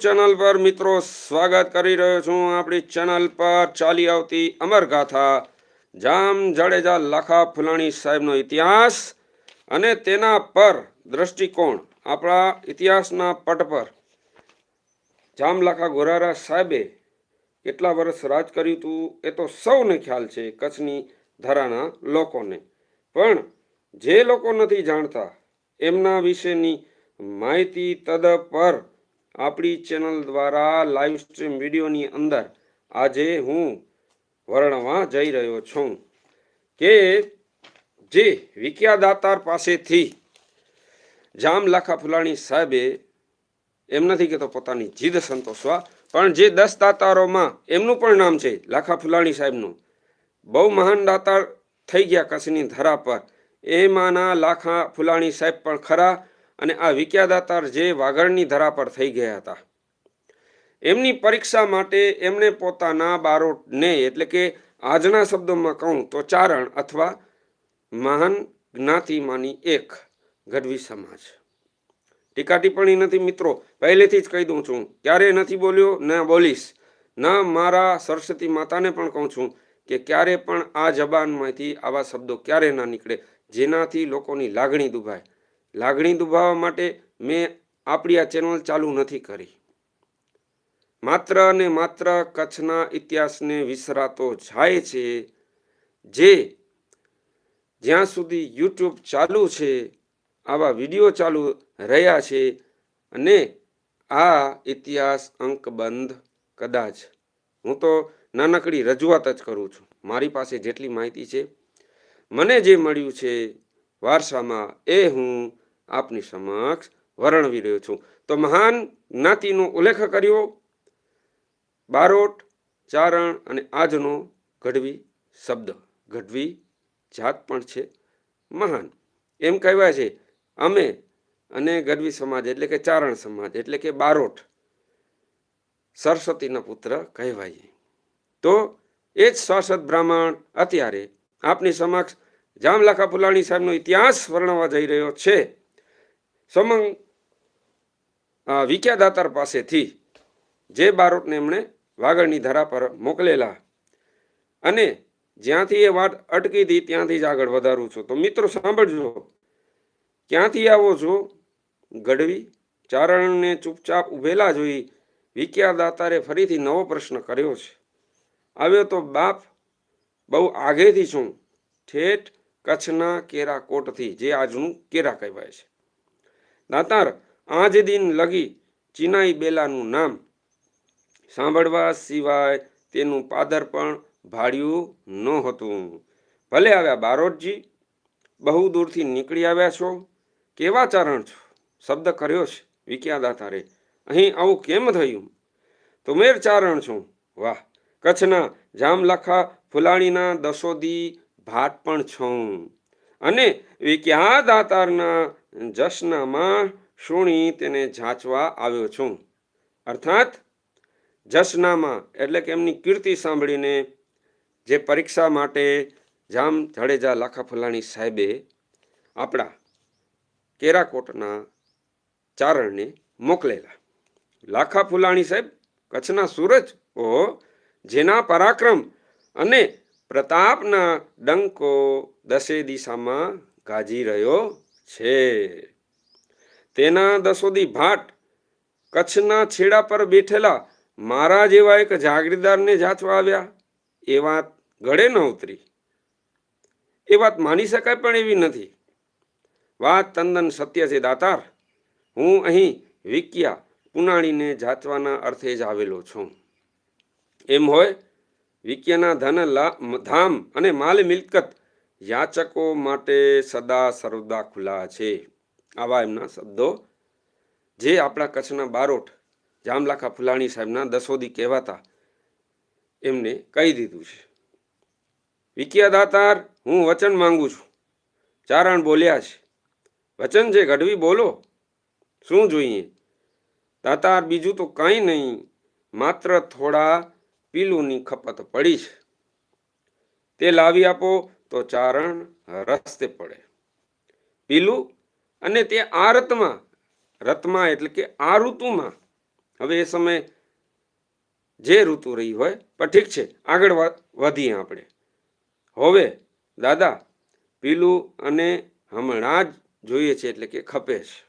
Channel પર મિત્રો સ્વાગત કરી રહ્યો છું. આપણી ચેનલ પર ચાલી આવતી અમરગાથા જામ જાડેજા લાખા ફુલાણી સાહેબનો ઇતિહાસ અને તેના પર દ્રષ્ટિકોણ આપણા ઇતિહાસના પટ પર. જામ લાખા ગોરારા સાહેબે કેટલા વર્ષ રાજ કર્યું હતું એ તો સૌને ખ્યાલ છે કચ્છની ધરાના લોકોને. પણ જે લોકો નથી જાણતા એમના વિશેની માહિતી તદ પર આપણી ચેનલ દ્વારા લાઈવ સ્ટ્રીમ વિડીયોની અંદર આજે હું વર્ણવા જઈ રહ્યો છું કે જે વિક્યા દાતાર પાસેથી જામ લાખા ફુલાણી સાહેબે, એમ નથી કહેતો પોતાની જીદ સંતોષવા, પણ જે દસ દાતારોમાં, એમનું પણ નામ છે લાખા ફુલાણી સાહેબનું. બહુ મહાન દાતાર થઈ ગયા કચ્છની ધરા પર. એમાંના લાખા ફુલાણી સાહેબ પણ ખરા. અને આ વિક્યાદાતાર જે વાગડની ધરા પર થઈ ગયા હતા. એમની પરીક્ષા માટે એમણે પોતાના બારોટને, એટલે કે આજના શબ્દોમાં કહું તો ચારણ અથવા મહાન જ્ઞાતિમાંની એક ગઢવી સમાજ. ટીકા ટિપ્પણી નથી મિત્રો, પહેલેથી જ કહી દઉં છું. ક્યારે નથી બોલ્યો? ન બોલીશ. ના મારા સરસ્વતી માતાને પણ કહું છું કે ક્યારે પણ આ જબાનમાંથી આવા શબ્દો ક્યારે ના નીકળે. જેનાથી લોકોની લાગણી દુભાય. લાગણી દુભાવવા માટે મેં આપણી આ ચેનલ ચાલુ નથી કરી. માત્ર અને માત્ર કચ્છના ઇતિહાસને વિસરાતો જાય છે, જે જ્યાં સુધી યુટ્યુબ ચાલુ છે, આવા વીડિયો ચાલુ રહ્યા છે અને આ ઇતિહાસ અંકબંધ કદાચ. હું તો નાનકડી રજૂઆત જ કરું છું. મારી પાસે જેટલી માહિતી છે, મને જે મળ્યું છે વારસામાં એ હું આપની સમક્ષ વર્ણવી રહ્યો છું. તો મહાન જ્ઞાતિનો ઉલ્લેખ કર્યો. બારોટ, ચારણ અને આજનો ગઢવી શબ્દ. ગઢવી જાત પણ છે. મહાન. એમ કહેવાય છે, અમે અને ગઢવી સમાજ એટલે કે ચારણ સમાજ એટલે કે બારોટ સરસ્વતીના પુત્ર કહેવાય. તો એ જ શાશ્વત બ્રાહ્મણ અત્યારે આપની સમક્ષ જામલાખા ફુલાણી સાહેબનો ઇતિહાસ વર્ણવા જઈ રહ્યો છે. સમંગ વિક્યા દાતાર પાસેથી જે બારોટને એમણે વાગડની ધરા પર મોકલેલા અને જ્યાંથી એ વાત અટકી હતી ત્યાંથી જ આગળ વધારું છું. તો મિત્રો, સાંભળજો. ક્યાંથી આવો છો? ગઢવી ચારણને ચૂપચાપ ઉભેલા જોઈ વિક્યા દાતારે ફરીથી નવો પ્રશ્ન કર્યો છે. આવ્યો તો, બાપ, બહુ આગેથી છું. ઠેઠ કચ્છના કેરાકોટથી, જે આજનું કેરા કહેવાય છે. દાતાર આજ દિન લગી ચિનાઈ બેલાનું નામ. સાંભળવા સિવાય તેનું પાદર પણ ભાડ્યું નહોતું. ભલે આવ્યા બારોટજી, બહુ દૂરથી નીકળી આવ્યા છો? કેવા ચારણ છો? શબ્દ કર્યો છે વિક્યા દાતારે અહીં આવું કેમ થયું? તો મેર ચારણ છું? વાહ, કચ્છના જામલખા ફુલાણીના દસોદી ભાટ પણ છું. અને વિક્યા દાતારના જશનામાં શુણી તેને જાંચવા આવ્યો છું. અર્થાત, જશનામાં એટલે કે એમની કીર્તિ સાંભળીને જે પરીક્ષા માટે જામ જાડેજા લાખા ફુલાણી સાહેબે આપણા કેરાકોટના ચારણને મોકલેલા. લાખા ફુલાણી સાહેબ, કચ્છના સૂરજ? ઓ જેના પરાક્રમ અને પ્રતાપના ડંકો દસે દિશામાં ગાજી રહ્યો. છે. તેના દસોદી ભાટ કચ્છના છેડા પર બેઠેલા મારા જેવા એક જાગીરદારને જાચવા આવ્યા. એ વાત ઘડે ન ઉતરી. એ વાત માની શકાય પણ એવી નથી. વાત તંદન સત્ય છે દાતાર. હું અહીં વિક્યા પુનાણીને જાચવાના અર્થે જ આવેલો છું. એમ હોય, વિક્યાના ધન ધામ અને માલ મિલકત યાચકો માટે સદા સર્વદા ખુલ્લા છે. આવા એમના શબ્દો જે આપણા કચ્છના બારોટ જામલાખા ફુલાણી સાહેબના દસોદી કહેવાતા એમને કહી દીધું છે. વિક્યા દાતાર હું વચન માંગુ છું. ચારણ બોલ્યા છે. વચન છે ગઢવી બોલો, શું જોઈએ? દાતાર, બીજું તો કાંઈ નહીં, માત્ર થોડા પીલુંની ખપત પડી છે. તે લાવી આપો તો ચારણ રસ્તે પડે. પીલું અને તે આ રતમાં એટલે કે આ ઋતુમાં. હવે એ સમય જે ઋતુ રહી હોય, પણ ઠીક છે, આગળ વધીએ આપણે. હવે, દાદા, પીલું અને હમણાં જ જોઈએ છે એટલે કે ખપે છે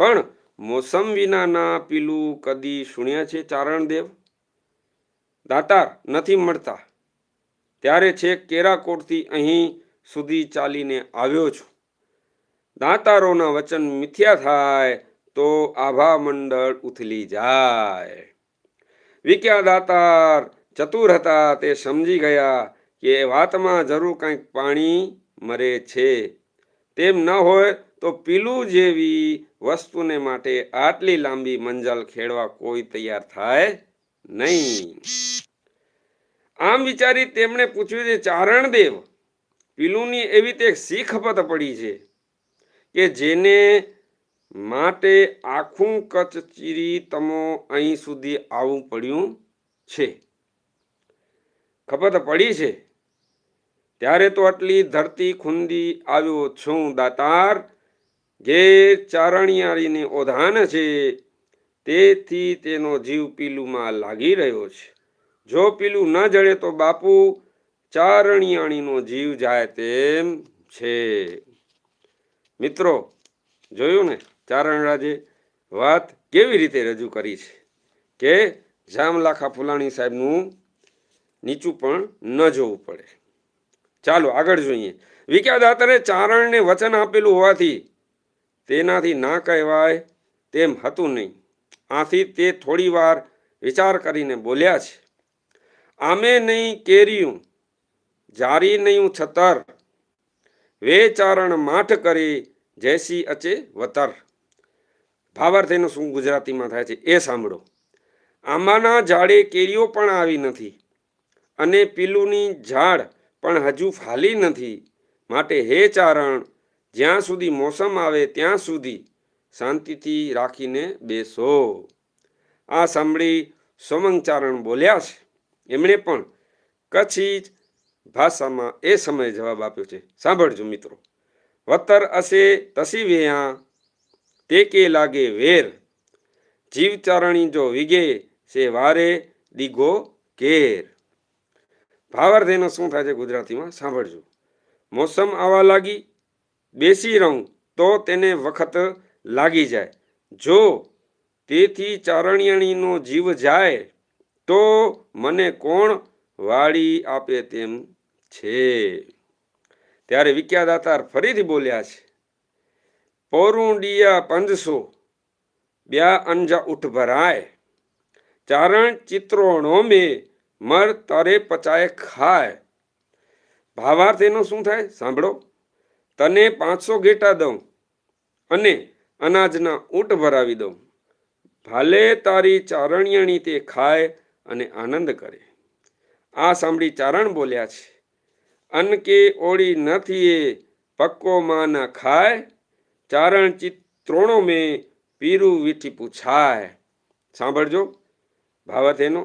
પણ મોસમ વિનાના પીલું કદી શુણ્યા છે ચારણદેવ? દાતાર નથી મળતા. ત્યારે છેક કેરાકોટથી અહીં સુધી ચાલીને આવ્યો છું. દાતારોના વચન મિથ્યા થાય તો આભા મંડળ ઉથલી જાય. વિક્યા દાતાર ચતુર હતા તે સમજી ગયા કે વાતમાં જરૂર કંઈક પાણી મરે છે. તેમ ન હોય તો પીલું જેવી વસ્તુને માટે આટલી લાંબી મંજલ ખેડવા કોઈ તૈયાર થાય નહીં. આમ વિચારી તેમણે પૂછ્યું છે, ચારણદેવ, પીલુની એવી તે શીખ પડી છે કે જેને માટે આખું કચ્છ ચીરી તમો અહીં સુધી આવવું પડ્યું છે. ખપત પડી છે. ત્યારે તો આટલી ધરતી ખુંદી આવ્યો છું, દાતાર. ઘેર ચારણિયાળીની ઓધાન છે. તેથી તેનો જીવ પીલુમાં લાગી રહ્યો છે. જો પીલું ન જડે તો બાપુ ચારણિયાણીનો જીવ જાય તેમ છે. મિત્રો, જોયું ને? ચારણરાજે વાત કેવી રીતે રજૂ કરી છે? કે જામલાખા ફુલાણી સાહેબનું નીચું પણ ન જોવું પડે. ચાલો, આગળ જોઈએ. વિક્યા દાતરે ચારણને વચન આપેલું હોવાથી તેનાથી ના કહેવાય તેમ હતું નહીં. આથી તે થોડી વાર વિચાર કરીને બોલ્યા છે. આમે નહીં કેર્યું, જારી નહીં છતર. વે ચારણ માઠ કરી જયસી અચે વતર. ભાવાર્થ એનો શું ગુજરાતીમાં થાય છે? એ સાંભળો. આંબાના ઝાડે કેરીઓ પણ આવી નથી અને પીલુની ઝાડ પણ હજુ ફાલી નથી. માટે હે ચારણ જ્યાં સુધી મોસમ આવે ત્યાં સુધી શાંતિથી રાખીને બેસો. આ સાંભળી સોમંગચારણ બોલ્યા છે. એમણે પણ કચ્છી ભાષામાં એ સમયે જવાબ આપ્યો છે. સાંભળજો મિત્રો. વતર અસે તસી વેયા તે કે લાગે વેર. જીવચારણી જો વિગે, સે વારે દીગો કેર ભાવાર્થ એનો શું થાય છે ગુજરાતીમાં? સાંભળજો. મોસમ આવવા લાગી, બેસી રહું, તો તેને વખત લાગી જાય. જો તેથી ચારણિયાણીનો જીવ જાય તો મને કોણ વાળી આપે તેમ છે? ત્યારે વિખ્યાદાતાર ફરીથી બોલ્યા છે, પૌરુંડિયા પંજસો બ્યા અંજા ઉઠ ભરાય. ચારણ ચિત્રોણો મે મર તારે પચાય ખાય. ભાવાર્થ એનો શું થાય? સાંભળો. તને પાંચસો ઘેટા દઉં અને અનાજના ઊંટ ભરાવી દઉં. ભાલે તારી ચારણિયણી તે ખાય અને આનંદ કરે. આ સાંભળી ચારણ બોલ્યા છે અન કે ઓળી નથી એ પક્કો માં ના ખાય? ચારણ ચિત્રોણો મેં પીરું વીઠી પૂછાય. સાંભળજો ભાવત એનો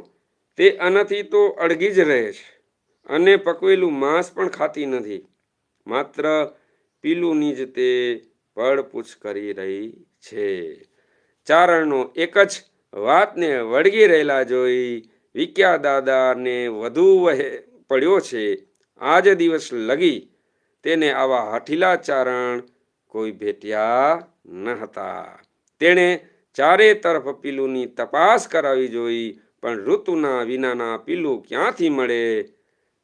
તે આનાથી તો અડગી જ રહે છે અને પકવેલું માંસ પણ ખાતી નથી. માત્ર પીલુંની જ તે પડપૂછ કરી રહી છે. ચારણનો એક જ વાતને વળગી રહેલા જોઈ વિક્યા દાદાને વધુ વહે પડ્યો છે. આજ દિવસ લગી તેને આવા હઠીલા ચારણ કોઈ ભેટ્યા ન હતા. તેણે ચારે તરફ પીલુની તપાસ કરાવી જોઈ, પણ ઋતુના વિનાના પીલું ક્યાંથી મળે?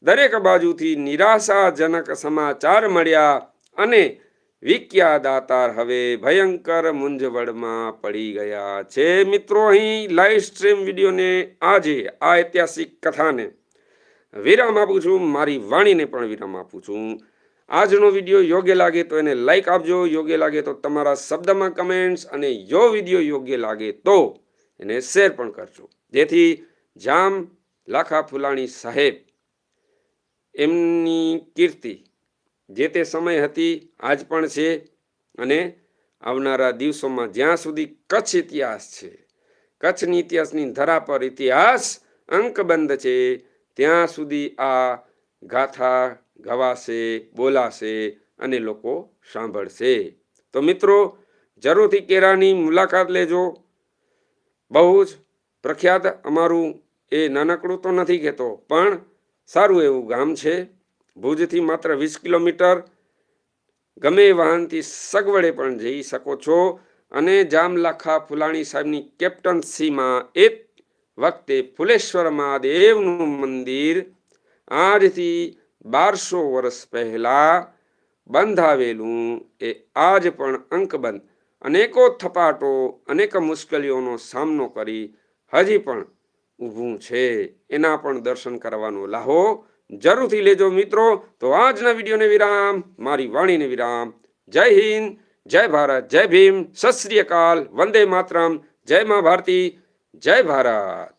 દરેક બાજુથી નિરાશાજનક સમાચાર મળ્યા અને વિક્યા દાતાર હવે ભયંકર મૂંઝવણમાં પડી ગયા છે. મિત્રો, અહીં લાઈવ સ્ટ્રીમ વિડીયોને આજે આ ઐતિહાસિક કથાને વિરામ આપું છું. મારી વાણીને પણ વિરામ આપું છું. આજનો વીડિયો યોગ્ય લાગે તો એને લાઈક આપજો. યોગ્ય લાગે તો તમારા શબ્દમાં કમેન્ટ્સ અને જો વીડિયો યોગ્ય લાગે તો એને શેર પણ કરજો. જેથી જામ લાખા ફુલાણી સાહેબ એમની કીર્તિ જે તે સમય હતી, આજ પણ છે અને આવનારા દિવસોમાં જ્યાં સુધી કચ્છ ઇતિહાસ છે, કચ્છની ઇતિહાસની ધરા પર ઇતિહાસ અંકબંધ છે, ત્યાં સુધી આ ગાથા ગવાશે, બોલાશે અને લોકો સાંભળશે. તો મિત્રો, જરૂરથી કેરાની મુલાકાત લેજો. બહુ જ પ્રખ્યાત અમારું એ નાનકડું તો નથી કહેતો, પણ સારું એવું ગામ છે. ભુજથી માત્ર વીસ કિલોમીટર. ગમે વાહનથી સગવડે પણ જઈ શકો છો. અને જામલાખા ફુલાણી સાહેબની કેપ્ટનસીમાં એક વખતે ફુલેશ્વર મહાદેવનું મંદિર આજથી બારસો વર્ષ પહેલા બંધાવેલું. એ આજ પણ અંકબંધ. અનેકો થપાટો, અનેક મુશ્કેલીઓનો સામનો કરી હજી પણ ઊભું છે. એના પણ દર્શન કરવાનો લાહો જરૂરથી લેજો મિત્રો. તો આજના વિડીયોને વિરામ, મારી વાણીને વિરામ. જય હિન્દ, જય ભારત, જય ભીમ, સત શ્રી અકાલ, વંદે માતરમ. જય મા ભારતી, જય ભારત.